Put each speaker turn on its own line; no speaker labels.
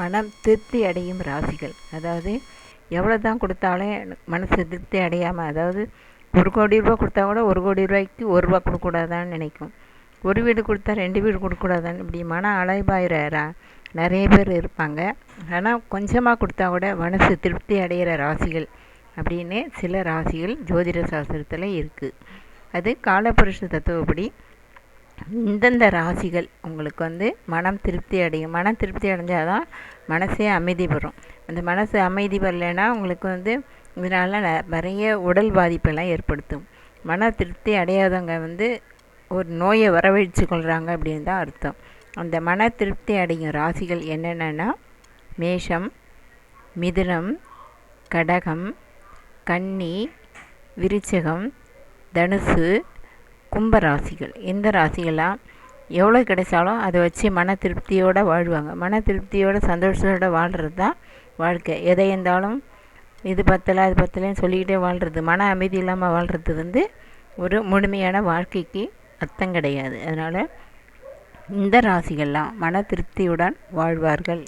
மனம் திருப்தி அடையும் ராசிகள். அதாவது எவ்வளோ தான் கொடுத்தாலும் மனசு திருப்தி அடையாமல் அதாவது ஒரு கோடி ரூபா கொடுத்தா கூட ஒரு கோடி ரூபாய்க்கு ஒரு ரூபா கொடுக்கக்கூடாதான்னு நினைக்கும். ஒரு வீடு கொடுத்தா ரெண்டு வீடு கொடுக்கக்கூடாதான்னு இப்படி மன அலைபாயிற ரா நிறைய பேர் இருப்பாங்க. ஆனால் கொஞ்சமாக கொடுத்தா கூட மனசு திருப்தி அடைகிற ராசிகள் அப்படின்னு சில ராசிகள் ஜோதிட சாஸ்திரத்தில் இருக்குது அது காலபுருஷ தத்துவப்படி இந்தந்த ராசிகள் உங்களுக்கு வந்து மனம் திருப்தி அடையும். மனம் திருப்தி அடைஞ்சால் தான் மனசே அமைதி பெறும் அந்த மனசு அமைதி பெறலைன்னா உங்களுக்கு வந்து இதனால் நிறைய உடல் பாதிப்பெல்லாம் ஏற்படுத்தும். மன திருப்தி அடையாதவங்க வந்து ஒரு நோயை வரவழைச்சு கொள்கிறாங்க அப்படின்னு தான் அர்த்தம். அந்த மன திருப்தி அடையும் ராசிகள் என்னென்னா மேஷம் மிதுனம் கடகம் கன்னி விருச்சகம் தனுசு கும்பராசிகள். இந்த ராசிகள்லாம் எவ்வளோ கிடைச்சாலும் அதை வச்சு மன திருப்தியோடு வாழ்வாங்க. மன திருப்தியோடு சந்தோஷத்தோடு வாழ்கிறது தான் வாழ்க்கை. எதை இருந்தாலும் இது பத்தலை அது பத்தலைன்னு சொல்லிக்கிட்டே வாழ்கிறது மன அமைதி இல்லாமல் வாழ்கிறது வந்து ஒரு முழுமையான வாழ்க்கைக்கு அர்த்தம் கிடையாது. அதனால் இந்த ராசிகள்லாம் மன திருப்தியுடன் வாழ்வார்கள்.